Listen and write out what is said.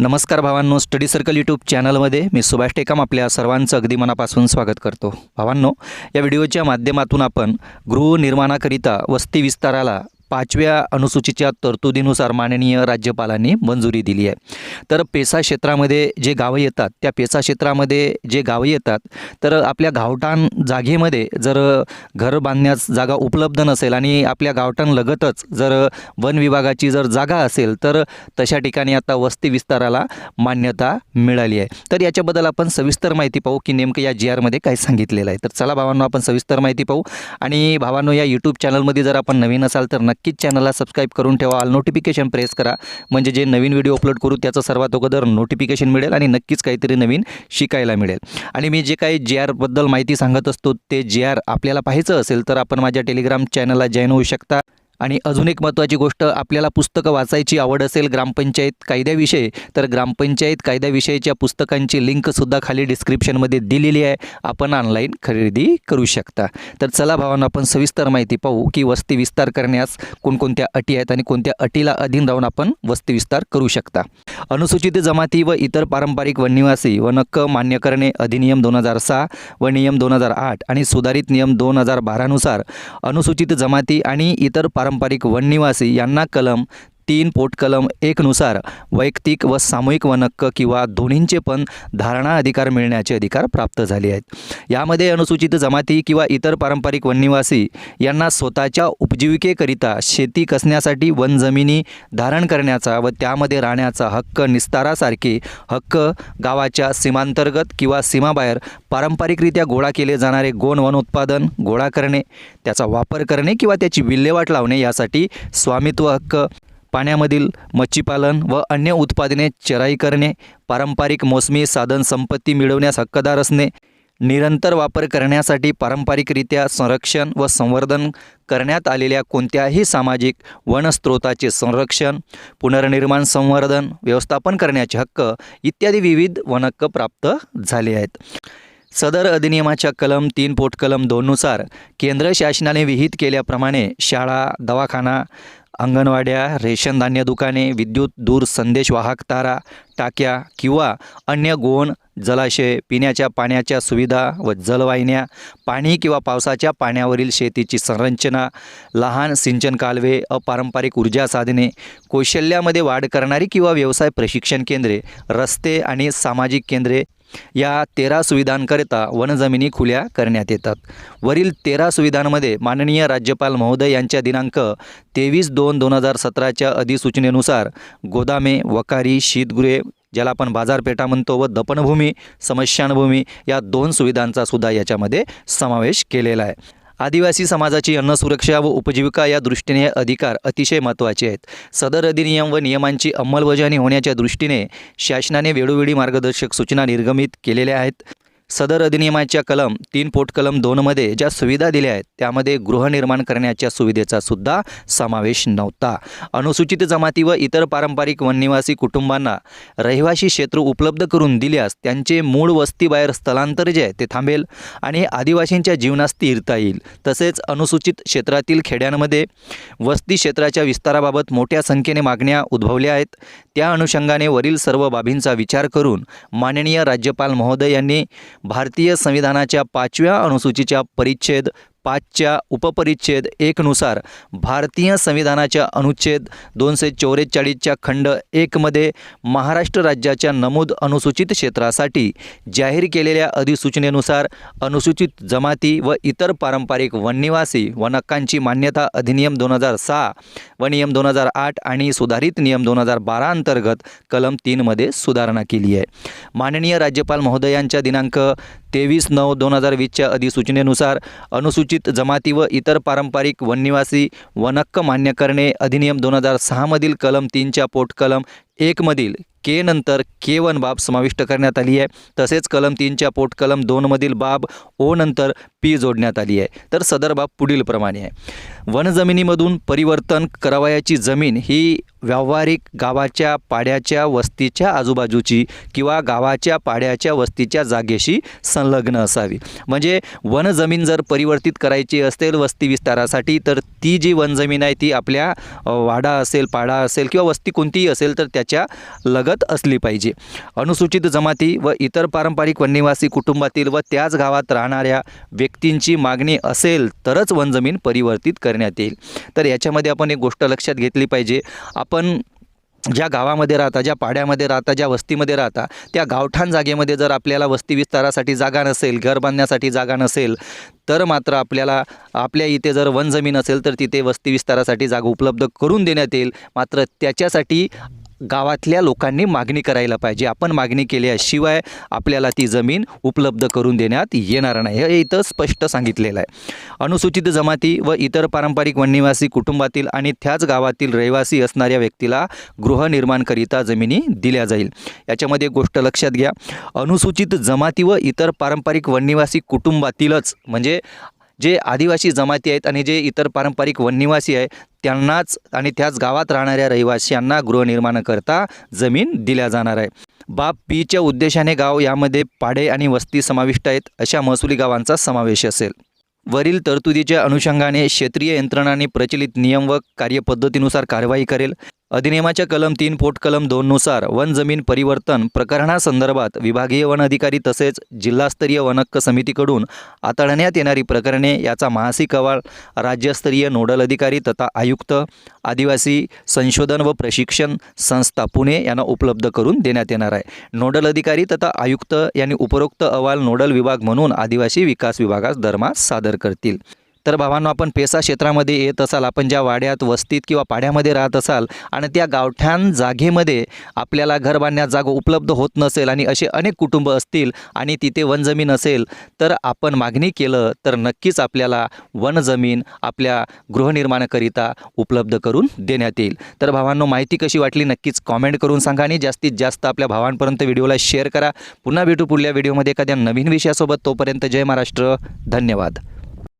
नमस्कार भावांनो study circle YouTube चॅनलमध्ये मी सुभाष टेकाम आपल्या सर्वांचं अगदी मनापासून स्वागत करतो. भावांनो या व्हिडिओच्या माध्यमातून आपण गृहनिर्माणाकरिता वस्ती विस्ताराला पाचव्या अनुसूचीच्या तरतुदीनुसार माननीय राज्यपालांनी मंजुरी दिली आहे. तर पेसा क्षेत्रामध्ये जे गावं येतात त्या पेसा क्षेत्रामध्ये जे गावं येतात तर आपल्या गावठाण जागेमध्ये जर घर बांधण्यास जागा उपलब्ध नसेल आणि आपल्या गावठाण लगतच जर वन विभागाची जर जागा असेल तर तशा ठिकाणी आता वस्ती विस्ताराला मान्यता मिळाली आहे. तर याच्याबद्दल आपण सविस्तर माहिती पाहू की नेमकं या जी आरमध्ये काय सांगितलेलं आहे. तर चला भावांनो आपण सविस्तर माहिती पाहू. आणि भावांनो या यूट्यूब चॅनलमध्ये जर आपण नवीन असाल तर नक्कीच चॅनलला सबस्क्राईब करून ठेवा. ऑल नोटिफिकेशन प्रेस करा. म्हणजे जे नवीन व्हिडिओ अपलोड करू त्याचं सर्वात अगोदर नोटिफिकेशन मिळेल आणि नक्कीच काहीतरी नवीन शिकायला मिळेल. आणि मी जे काही जे आरबद्दल माहिती सांगत असतो ते जे आर आपल्याला पाहायचं असेल तर आपण माझ्या टेलिग्राम चॅनलला जॉईन होऊ शकता. आणि अजून एक महत्त्वाची गोष्ट आपल्याला पुस्तकं वाचायची आवड असेल ग्रामपंचायत कायद्याविषयी तर ग्रामपंचायत कायद्याविषयीच्या पुस्तकांची लिंकसुद्धा खाली डिस्क्रिप्शनमध्ये दिलेली आहे. आपण ऑनलाईन खरेदी करू शकता. तर चला भावानं आपण सविस्तर माहिती पाहू की वस्ती विस्तार करण्यास कोणकोणत्या अटी आहेत आणि कोणत्या अटीला अधीन राहून आपण वस्ती विस्तार करू शकता. अनुसूचित जमाती व इतर पारंपरिक वननिवासी व नक्क मान्य करणे अधिनियम दोन हजार सहा व नियम दोन हजार आठ आणि सुधारित नियम दोन हजार बारानुसार अनुसूचित जमाती आणि इतर पारंपरिक वननिवासी यांना कलम तीन पोटकलम एकनुसार वैयक्तिक व सामूहिक वनक्क किंवा दोन्हींचे पण धारणा अधिकार मिळण्याचे अधिकार प्राप्त झाले आहेत. यामध्ये अनुसूचित जमाती किंवा इतर पारंपरिक वननिवासी यांना स्वतःच्या उपजीविकेकरिता शेती कसण्यासाठी वनजमिनी धारण करण्याचा व त्यामध्ये राहण्याचा हक्क निस्तारासारखे हक्क गावाच्या सीमांतर्गत किंवा सीमाबाहेर पारंपरिकरित्या गोळा केले जाणारे गोण वन उत्पादन गोळा करणे त्याचा वापर करणे किंवा त्याची विल्हेवाट लावणे यासाठी स्वामित्व हक्क पाण्यामधील मच्छीपालन व अन्य उत्पादने चराई करणे पारंपरिक मोसमी साधन संपत्ती मिळवण्यास हक्कदार असणे निरंतर वापर करण्यासाठी पारंपरिकरित्या संरक्षण व संवर्धन करण्यात आलेल्या कोणत्याही सामाजिक वनस्त्रोताचे संरक्षण पुनर्निर्माण संवर्धन व्यवस्थापन करण्याचे हक्क इत्यादी विविध वनहक्क प्राप्त झाले आहेत. सदर अधिनियमाच्या कलम तीन पोटकलम दोननुसार केंद्र शासनाने विहित केल्याप्रमाणे शाळा दवाखाना अंगणवाड्या रेशन धान्य दुकाने विद्युत दूर संदेश वाहक तारा टाक्या किंवा अन्य गोण जलाशय पिण्याच्या पाण्याच्या सुविधा व जलवाहिन्या पाणी किंवा पावसाच्या पाण्यावरील शेतीची संरचना लहान सिंचन कालवे अपारंपरिक ऊर्जा साधने कौशल्यामध्ये वाढ करणारी किंवा व्यवसाय प्रशिक्षण केंद्रे रस्ते आणि सामाजिक केंद्रे या तेरा सुविधांकरिता वनजमिनी खुल्या करण्यात येतात. वरील तेरा सुविधांमध्ये माननीय राज्यपाल महोदय यांच्या दिनांक तेवीस दोन दोन हजार सतराच्या अधिसूचनेनुसार गोदामे वकारी शीतगृहे ज्याला आपण बाजारपेठा म्हणतो व दपनभूमी समशानभूमी या दोन सुविधांचा सुद्धा याच्यामध्ये समावेश केलेला आहे. आदिवासी समाजाची अन्न सुरक्षा व उपजीविका या दृष्टीने हे अधिकार अतिशय महत्त्वाचे आहेत. सदर अधिनियम व नियमांची अंमलबजावणी होण्याच्या दृष्टीने शासनाने वेळोवेळी मार्गदर्शक सूचना निर्गमित केलेल्या आहेत. सदर अधिनियमाच्या कलम तीन पोट कलम दोनमध्ये ज्या सुविधा दिल्या आहेत त्यामध्ये गृहनिर्माण करण्याच्या सुविधेचा सुद्धा समावेश नव्हता. अनुसूचित जमाती व इतर पारंपरिक वननिवासी कुटुंबांना रहिवासी क्षेत्र उपलब्ध करून दिल्यास त्यांचे मूळ वस्तीबाहेर स्थलांतर जे आहे ते थांबेल आणि आदिवासींच्या जीवनास स्थिरता येईल. तसेच अनुसूचित क्षेत्रातील खेड्यांमध्ये वस्ती क्षेत्राच्या विस्ताराबाबत मोठ्या संख्येने मागण्या उद्भवल्या आहेत. त्या अनुषंगाने वरील सर्व बाबींचा विचार करून माननीय राज्यपाल महोदय यांनी भारतीय संविधानाच्या पाचव्या अनुसूचीच्या परिच्छेद पाचच्या उपपरिच्छेद एकनुसार भारतीय संविधानाच्या अनुच्छेद दोनशे चौवेचाळीसच्या खंड एकमध्ये महाराष्ट्र राज्याच्या नमूद अनुसूचित क्षेत्रासाठी जाहीर केलेल्या अधिसूचनेनुसार अनुसूचित जमाती व इतर पारंपरिक वननिवासी वनक्कांची मान्यता अधिनियम दोन हजार सहा व नियम दोन हजार आठ आणि सुधारित नियम दोन हजार बारा अंतर्गत कलम तीनमध्ये सुधारणा केली आहे. माननीय राज्यपाल महोदयांच्या दिनांक तेवीस नऊ दोन हजार वीसच्या अधिसूचनेनुसार अनुसूचित जमाती व इतर पारंपरिक वननिवासी वनक्क मान्य करणे अधिनियम दोन हजार सहामधील कलम तीनच्या पोटकलम एकमधील के नंतर के वन बाब समाविष्ट करण्यात आली आहे. तसेच कलम तीनच्या पोट कलम दोनमधील बाब ओ नंतर पी जोडण्यात आली आहे. तर सदर बाब पुढीलप्रमाणे आहे. वनजमिनीमधून परिवर्तन करावयाची जमीन ही व्यावहारिक गावाच्या पाड्याच्या वस्तीच्या आजूबाजूची किंवा गावाच्या पाड्याच्या वस्तीच्या जागेशी संलग्न असावी. म्हणजे वनजमीन जर परिवर्तित करायची असेल वस्ती विस्तारासाठी तर ती जी वनजमीन आहे ती आपल्या वाडा असेल पाडा असेल किंवा वस्ती कोणतीही असेल तर त्याच्या लगत असली पाहिजे. अनुसूचित जमाती व इतर पारंपरिक वननिवासी कुटुंबातील व त्याच गावात राहणाऱ्या व्यक्तींची मागणी असेल तरच वनजमीन परिवर्तित करण्यात येईल. तर याच्यामध्ये आपण एक गोष्ट लक्षात घेतली पाहिजे. आपण ज्या गावामध्ये राहता ज्या पाड्यामध्ये राहता ज्या वस्तीमध्ये राहता त्या गावठाण जागेमध्ये जर आपल्याला वस्ती विस्तारासाठी जागा नसेल घर बांधण्यासाठी जागा नसेल तर मात्र आपल्याला आपल्या इथे जर वन जमीन असेल तर तिथे वस्ती विस्तारासाठी जागा उपलब्ध करून देण्यात येईल. मात्र त्याच्यासाठी गावातल्या लोकांनी मागणी करायला पाहिजे. आपण मागणी केल्याशिवाय आपल्याला ती जमीन उपलब्ध करून देण्यात येणार नाही. हे इथं स्पष्ट सांगितलेलं आहे. अनुसूचित जमाती व इतर पारंपरिक वननिवासी कुटुंबातील आणि त्याच गावातील रहिवासी असणाऱ्या व्यक्तीला गृहनिर्माणकरिता जमिनी दिल्या जाईल. याच्यामध्ये एक गोष्ट लक्षात घ्या. अनुसूचित जमाती व इतर पारंपरिक वननिवासी कुटुंबातीलच म्हणजे जे आदिवासी जमाती आहेत आणि जे इतर पारंपरिक वननिवासी आहे त्यांनाच आणि त्याच गावात राहणाऱ्या रहिवाशांना गृहनिर्माणाकरता जमीन दिल्या जाणार आहे. बाप पीच्या उद्देशाने गाव यामध्ये पाडे आणि वस्ती समाविष्ट आहेत अशा महसुली गावांचा समावेश असेल. वरील तरतुदीच्या अनुषंगाने क्षेत्रीय यंत्रणांनी प्रचलित नियम व कार्यपद्धतीनुसार कारवाई करेल. अधिनियमाच्या कलम तीन पोट कलम दोननुसार वन जमीन परिवर्तन प्रकरणासंदर्भात विभागीय वन अधिकारी तसेच जिल्हास्तरीय वनहक्क समितीकडून हाताळण्यात येणारी प्रकरणे याचा मासिक अहवाल राज्यस्तरीय नोडल अधिकारी तथा आयुक्त आदिवासी संशोधन व प्रशिक्षण संस्था पुणे यांना उपलब्ध करून देण्यात येणार आहे. नोडल अधिकारी तथा आयुक्त यांनी उपरोक्त अहवाल नोडल विभाग म्हणून आदिवासी विकास विभागास दरम्यान सादर करतील. तर भावांनो आपण पेसा क्षेत्रामध्ये येत असाल आपण ज्या वाड्यात वस्तीत किंवा पाड्यामध्ये राहत असाल आणि त्या गावठाण जागेमध्ये आपल्याला घर बांधण्यात जागा उपलब्ध होत नसेल आणि असे अनेक कुटुंब असतील आणि तिथे वनजमीन असेल तर आपण मागणी केलं तर नक्कीच आपल्याला वनजमीन आपल्या गृहनिर्माणाकरिता उपलब्ध करून देण्यात येईल. तर भावांनो माहिती कशी वाटली नक्कीच कॉमेंट करून सांगा आणि जास्तीत जास्त आपल्या भावांपर्यंत व्हिडिओला शेअर करा. पुन्हा भेटू पुढल्या व्हिडिओमध्ये एखाद्या नवीन विषयासोबत तोपर्यंत जय महाराष्ट्र. धन्यवाद.